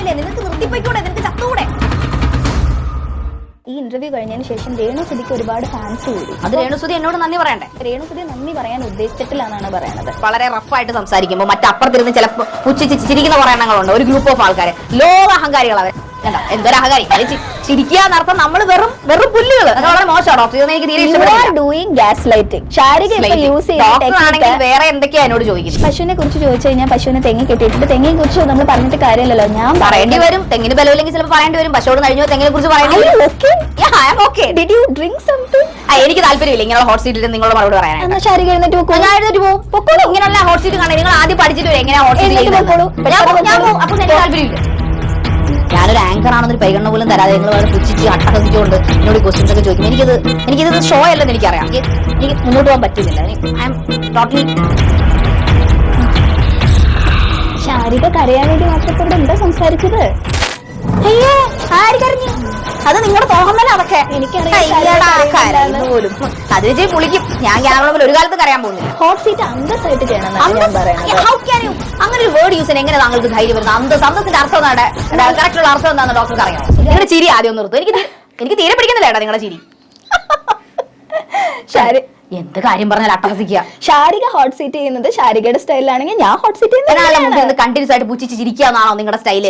മനസ്സിലാവില്ലേ നിങ്ങൾക്ക് നിർത്തിപ്പോയിക്കൂടെ? നിനക്ക് ചത്തൂടെ ഈ ഇന്റർവ്യൂ കഴിഞ്ഞതിന് ശേഷം രേണുസുതിക്ക് ഒരുപാട് ഫാൻസ് കൂടി. അത് രേണുസുതി എന്നോട് നന്ദി പറയണ്ടേ? രേണുസുതി നന്ദി പറയാൻ ഉദ്ദേശിച്ചിട്ടില്ലെന്നാണ് പറയുന്നത് വളരെ റഫായിട്ട് സംസാരിക്കുമ്പോൾ മറ്റപ്പുറത്തിരുന്ന് ചില പുച്ഛിച്ച് ചിരിക്കുന്ന പറയണങ്ങളുണ്ട് ഒരു ഗ്രൂപ്പ് ഓഫ് ആൾക്കാരെ. ലോക അഹങ്കാരികൾ അവർ എന്തൊരു അഹങ്കാരി. ചിരിക്കുക എന്നർത്ഥം നമ്മൾ വെറും വെറും പുല്ലുകൾ ഇതൊന്നും എനിക്ക് തീരെ വേറെ എന്തൊക്കെയാ എന്നോട് ചോദിക്കുന്നത്? പശുവിനെ കുറിച്ച് ചോദിച്ചു കഴിഞ്ഞാൽ പശുവിനെ തെങ്ങി കെട്ടിയിട്ടുണ്ട്. തെങ്ങിനെ കുറിച്ച് നമ്മൾ പറഞ്ഞിട്ട് കാര്യമില്ലല്ലോ. ഞാൻ പറയേണ്ടി വരും. തെങ്ങിന് ബലമില്ലെങ്കിൽ ചിലപ്പോൾ പറയേണ്ടി വരും. പശുവോട് കഴിഞ്ഞു തെങ്ങിനെ കുറിച്ച് പറയേണ്ടി എനിക്ക് താല്പര്യമില്ല. ഇങ്ങനെ ഹോട്ട് സീറ്റിൽ നിങ്ങളോട് മറുപടി പറയാനായിട്ട്. എന്നാ ശാരിക എഴുന്നേറ്റ് അപ്പൊ നോക്കൂ ഞാൻ എഴുന്നേറ്റ് പോകും പൊക്കോളൂ. ഇങ്ങനെയുള്ള ഹോട്ട് സീറ്റ് കാണാൻ നിങ്ങൾ ആദ്യം പഠിച്ചിട്ട് വരും. എങ്ങനെയാ ഹോട്ട് സീറ്റ് ഞാൻ പോകും, പോകും എനിക്ക് താല്പര്യമില്ല. ഞാനൊരു ആങ്കർ ആണെന്നൊരു പരിഗണന പോലും തരാതെ നിങ്ങൾ വളരെ പുച്ഛിച്ച് അട്ടഹസിച്ചുകൊണ്ട് എന്നോട് ക്വസ്റ്റ്യൻസ് ഒക്കെ ചോദിക്കും എനിക്കിത് എനിക്കിത് ഷോ അല്ലെന്ന് എനിക്കറിയാം. എനിക്ക് എനിക്ക് മുന്നോട്ട് പോകാൻ പറ്റുന്നില്ല. ഐ എം ടോട്ടലി ശാരിക കരയാൻ വേണ്ടി മാത്രം എന്താ സംസാരിച്ചത്? അയ്യേ ആരിക്കറിഞ്ഞു അത് നിങ്ങളുടെ അതൊക്കെ. ശാരിക കരയുന്നു കരയുന്നുണ്ടെന്ന്. പോലും. അത് വിജയ് പുളിക്കും. ഞാൻ ക്യാമറ ഒരു കാലത്ത് കറിയാൻ പോകുന്നില്ല. ഹോട്ട് സീറ്റ് അന്തസ്സായിട്ട് ചെയ്യണം? അങ്ങനെ ഒരു വേർഡ് യൂസ് ചെയ്യാൻ എങ്ങനെ താങ്കൾക്ക് ധൈര്യം വരുന്നത് അന്തസ് അന്തസിന്റെ അർത്ഥം എന്താണ്? കറക്റ്റ് ഉള്ള അർത്ഥം എന്താണെന്ന് ഡോക്ടർക്ക് അറിയാം നിങ്ങളുടെ ചിരി ആദ്യം ഒന്ന് നിർത്തും. എനിക്ക് എനിക്ക് തീരെ പിടിക്കുന്നില്ല ഏട്ടാ നിങ്ങളുടെ ചിരി. ശാരി. എന്ത് കാര്യം പറഞ്ഞാൽ അട്ടഹസിക്കുക ശാരിക ഹോട്ട് സീറ്റ് ചെയ്യുന്നത് ശാരികയുടെ സ്റ്റൈലാണെങ്കിൽ ഞാൻ ഹോട്ട് സീറ്റ് ചെയ്യുന്നത് കണ്ടിന്യൂസ് ആയിട്ട് പുച്ഛിച്ച് ചിരിക്കാന്നാണോ നിങ്ങളുടെ സ്റ്റൈൽ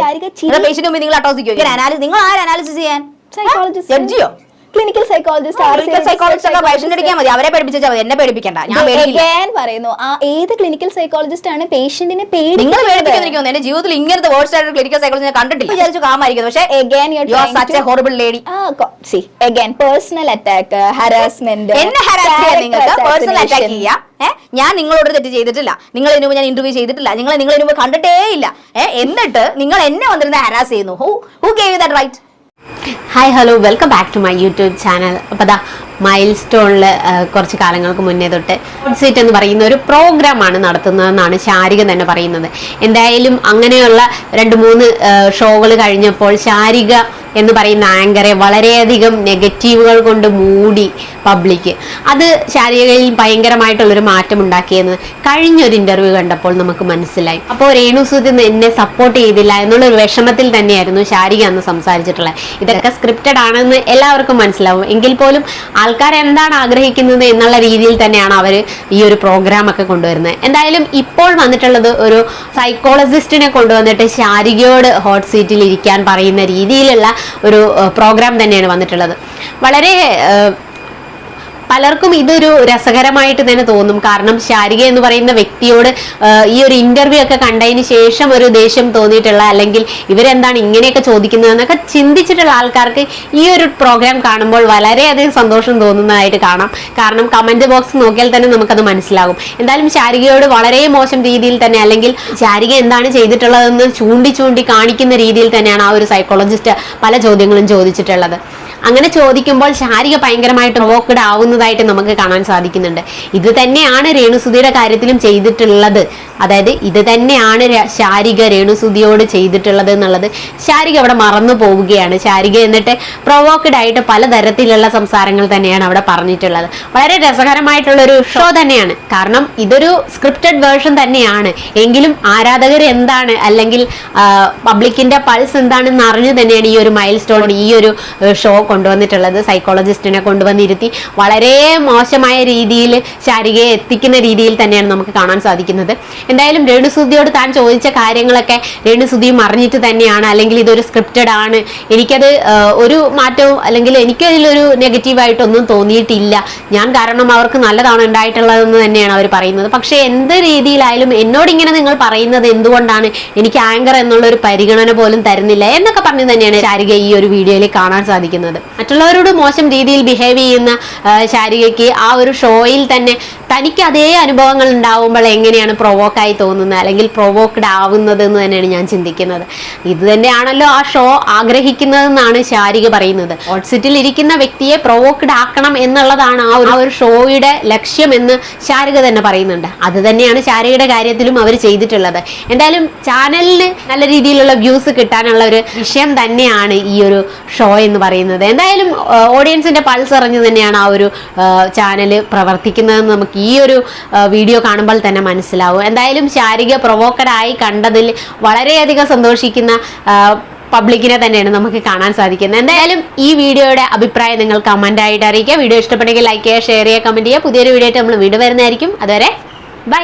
പേഷ്യന്റ് നിങ്ങൾ അട്ടഹസിക്കോ നിങ്ങൾ ആരും അനാലിസിസ് ചെയ്യാൻ? സൈക്കോളജിസ്റ്റ് ജഡ്ജിയോ? ക്ലിനിക്കൽ സൈക്കോളജിസ്റ്റ് സൈക്കോളജിസ്റ്റ് ഒക്കെ പേഷ്യന്റ് അടിക്കാൻ മതി. അവരെ പഠിപ്പിച്ചാൽ മതി. എന്നെ പേടിപ്പിക്കണ്ട. ഞാൻ പേടിക്കില്ല. പറയുന്നു ആ ഏത് ക്ലിനിക്കൽ സൈക്കോളജിസ്റ്റ് ആണ് പേഷ്യന്റിനെ നിങ്ങൾ പേടിപ്പിക്കുന്നു എന്റെ ജീവിതത്തിൽ ഇങ്ങനത്തെ വേർഡ്സ് ആയിട്ട് ക്ലിനിക്കൽ സൈക്കോളജി കണ്ടിട്ടില്ല. വിചാരിച്ചു കാമായിരിക്കും പക്ഷേ Again, you're you such a horrible lady. ah horrible lady personal attack personal attack harassment എന്നെ ഹരാസ് ചെയ്യാൻ നിങ്ങൾക്ക് പേഴ്സണൽ അറ്റാക്ക് ചെയ്യാം. ഏഹ് ഞാൻ നിങ്ങളോട് തെറ്റ് ചെയ്തിട്ടില്ല. നിങ്ങൾ ഇതിനു ഞാൻ ഇന്റർവ്യൂ ചെയ്തിട്ടില്ല. നിങ്ങൾ നിങ്ങൾ ഇതിനു കണ്ടിട്ടേ ഇല്ല ഏഹ് എന്നിട്ട് നിങ്ങൾ എന്നെ വന്നിരുന്ന ഹരാസ് ചെയ്യുന്നു. Who who gave that right hi hello welcome back to my YouTube channel അപ്പോൾ അതാ മൈൽ സ്റ്റോണിൽ കുറച്ച് കാലങ്ങൾക്ക് മുന്നേ തൊട്ട് സീറ്റ് എന്ന് പറയുന്ന ഒരു പ്രോഗ്രാമാണ് നടത്തുന്നതെന്നാണ് ശാരിക തന്നെ പറയുന്നത്. എന്തായാലും അങ്ങനെയുള്ള രണ്ട് മൂന്ന് ഷോകൾ കഴിഞ്ഞപ്പോൾ ശാരിക എന്ന് പറയുന്ന ആങ്കറെ വളരെയധികം നെഗറ്റീവുകൾ കൊണ്ട് മൂടി പബ്ലിക്. അത് ശാരീരികയിൽ ഭയങ്കരമായിട്ടുള്ളൊരു മാറ്റം ഉണ്ടാക്കിയെന്ന് കഴിഞ്ഞൊരു ഇന്റർവ്യൂ കണ്ടപ്പോൾ നമുക്ക് മനസ്സിലായി. അപ്പോൾ രേണു രേണുസുതി എന്നെ സപ്പോർട്ട് ചെയ്തില്ല എന്നുള്ളൊരു വിഷമത്തിൽ തന്നെയായിരുന്നു ശാരിക അന്ന് സംസാരിച്ചിട്ടുള്ളത്. ഇതൊക്കെ സ്ക്രിപ്റ്റഡ് ആണെന്ന് എല്ലാവർക്കും മനസ്സിലാവും. എങ്കിൽ പോലും ആൾക്കാർ എന്താണ് ആഗ്രഹിക്കുന്നത് എന്നുള്ള രീതിയിൽ തന്നെയാണ് അവർ ഈ ഒരു പ്രോഗ്രാം ഒക്കെ കൊണ്ടുവരുന്നത്. എന്തായാലും ഇപ്പോൾ വന്നിട്ടുള്ളത് ഒരു സൈക്കോളജിസ്റ്റിനെ കൊണ്ടുവന്നിട്ട് ശാരികയോട് ഹോട്ട് സീറ്റിൽ ഇരിക്കാൻ പറയുന്ന രീതിയിലുള്ള ഒരു പ്രോഗ്രാം തന്നെയാണ് വന്നിട്ടുള്ളത്. വളരെ പലർക്കും ഇതൊരു രസകരമായിട്ട് തന്നെ തോന്നും. കാരണം ശാരിക എന്ന് പറയുന്ന വ്യക്തിയോട് ഈ ഒരു ഇന്റർവ്യൂ ഒക്കെ കണ്ടതിന് ശേഷം ഒരു ദേഷ്യം തോന്നിയിട്ടുള്ള അല്ലെങ്കിൽ ഇവരെന്താണ് ഇങ്ങനെയൊക്കെ ചോദിക്കുന്നത് എന്നൊക്കെ ചിന്തിച്ചിട്ടുള്ള ആൾക്കാർക്ക് ഈ ഒരു പ്രോഗ്രാം കാണുമ്പോൾ വളരെയധികം സന്തോഷം തോന്നുന്നതായിട്ട് കാണാം. കാരണം കമന്റ് ബോക്സ് നോക്കിയാൽ തന്നെ നമുക്കത് മനസ്സിലാകും. എന്തായാലും ശാരികയോട് വളരെ മോശം രീതിയിൽ തന്നെ അല്ലെങ്കിൽ ശാരിക എന്താണ് ചെയ്തിട്ടുള്ളതെന്ന് ചൂണ്ടി ചൂണ്ടി കാണിക്കുന്ന രീതിയിൽ തന്നെയാണ് ആ ഒരു സൈക്കോളജിസ്റ്റ് പല ചോദ്യങ്ങളും ചോദിച്ചിട്ടുള്ളത്. അങ്ങനെ ചോദിക്കുമ്പോൾ ശാരിക ഭയങ്കരമായിട്ട് വോക്കഡ് ആവുന്നതായിട്ട് നമുക്ക് കാണാൻ സാധിക്കുന്നുണ്ട്. ഇത് തന്നെയാണ് രേണുസുതിയുടെ കാര്യത്തിലും ചെയ്തിട്ടുള്ളത്. അതായത് ഇത് തന്നെയാണ് ശാരിക രേണുസുതിയോട് ചെയ്തിട്ടുള്ളത് എന്നുള്ളത്. ശാരിക അവിടെ മറന്നു പോവുകയാണ്. ശാരിക എന്നിട്ട് പ്രൊവോക്കഡ് ആയിട്ട് പലതരത്തിലുള്ള സംസാരങ്ങൾ തന്നെയാണ് അവിടെ പറഞ്ഞിട്ടുള്ളത്. വളരെ രസകരമായിട്ടുള്ള ഒരു ഷോ തന്നെയാണ്. കാരണം ഇതൊരു സ്ക്രിപ്റ്റഡ് വേർഷൻ തന്നെയാണ്. എങ്കിലും ആരാധകർ എന്താണ്? അല്ലെങ്കിൽ പബ്ലിക്കിന്റെ പൾസ് എന്താണെന്ന് അറിഞ്ഞു തന്നെയാണ് ഈ ഒരു മൈൽ സ്റ്റോൺ ഈ ഒരു ഷോ കൊണ്ടുവന്നിട്ടുള്ളത്. സൈക്കോളജിസ്റ്റിനെ കൊണ്ടുവന്നിരുത്തി വളരെ മോശമായ രീതിയിൽ ശാരികയെ എത്തിക്കുന്ന രീതിയിൽ തന്നെയാണ് നമുക്ക് കാണാൻ സാധിക്കുന്നത്. എന്തായാലും രേണുസുതിയോട് താൻ ചോദിച്ച കാര്യങ്ങളൊക്കെ രേണുസുതിയും അറിഞ്ഞിട്ട് തന്നെയാണ്. അല്ലെങ്കിൽ ഇതൊരു സ്ക്രിപ്റ്റഡ് ആണ്. എനിക്കത് ഒരു മാറ്റവും അല്ലെങ്കിൽ എനിക്കതിലൊരു നെഗറ്റീവായിട്ടൊന്നും തോന്നിയിട്ടില്ല. ഞാൻ കാരണം അവർക്ക് നല്ലതാണ് ഉണ്ടായിട്ടുള്ളതെന്ന് തന്നെയാണ് അവർ പറയുന്നത്. പക്ഷേ എന്ത് രീതിയിലായാലും എന്നോട് ഇങ്ങനെ നിങ്ങൾ പറയുന്നത് എന്തുകൊണ്ടാണ്? എനിക്ക് ആങ്കർ എന്നുള്ള ഒരു പരിഗണന പോലും തരുന്നില്ല എന്നൊക്കെ പറഞ്ഞു തന്നെയാണ് ശാരിക ഈ ഒരു വീഡിയോയിൽ കാണാൻ സാധിക്കുന്നത്. മറ്റുള്ളവരോട് മോശം രീതിയിൽ ബിഹേവ് ചെയ്യുന്ന ശാരികയ്ക്ക് ആ ഒരു ഷോയിൽ തന്നെ തനിക്ക് അതേ അനുഭവങ്ങൾ ഉണ്ടാവുമ്പോൾ എങ്ങനെയാണ് പ്രൊവോക്കായി തോന്നുന്നത് അല്ലെങ്കിൽ പ്രൊവോക്ഡ് ആവുന്നത് എന്ന് തന്നെയാണ് ഞാൻ ചിന്തിക്കുന്നത്. ഇത് തന്നെയാണല്ലോ ആ ഷോ ആഗ്രഹിക്കുന്നതെന്നാണ് ശാരിക പറയുന്നത്. ഓട്ട്സിറ്റിൽ ഇരിക്കുന്ന വ്യക്തിയെ പ്രൊവോക്ഡ് ആക്കണം എന്നുള്ളതാണ് ആ ഒരു ഷോയുടെ ലക്ഷ്യം എന്ന് ശാരിക തന്നെ പറയുന്നുണ്ട്. അത് തന്നെയാണ് ശാരികയുടെ കാര്യത്തിലും അവർ ചെയ്തിട്ടുള്ളത്. എന്തായാലും ചാനലിന് നല്ല രീതിയിലുള്ള വ്യൂസ് കിട്ടാനുള്ള ഒരു വിഷയം തന്നെയാണ് ഈ ഒരു ഷോ എന്ന് പറയുന്നത്. എന്തായാലും ഓഡിയൻസിന്റെ പൾസ് അറിഞ്ഞു തന്നെയാണ് ആ ഒരു ചാനൽ പ്രവർത്തിക്കുന്നതെന്ന് നമുക്ക് ഈ ഒരു വീഡിയോ കാണുമ്പോൾ തന്നെ മനസ്സിലാവും. എന്തായാലും ശാരിക പ്രൊവോക്കഡായി കണ്ടതിൽ വളരെയധികം സന്തോഷിക്കുന്ന പബ്ലിക്കിനെ തന്നെയാണ് നമുക്ക് കാണാൻ സാധിക്കുന്നത്. എന്തായാലും ഈ വീഡിയോയുടെ അഭിപ്രായം നിങ്ങൾ കമന്റ് ആയിട്ട് അറിയിക്കുക. വീഡിയോ ഇഷ്ടപ്പെട്ടെങ്കിൽ ലൈക്ക് ചെയ്യുക ഷെയർ ചെയ്യുക കമന്റ് ചെയ്യുക. പുതിയൊരു വീഡിയോ ആയിട്ട് നമ്മൾ വീണ്ടും വരുന്നതായിരിക്കും. അതുവരെ ബൈ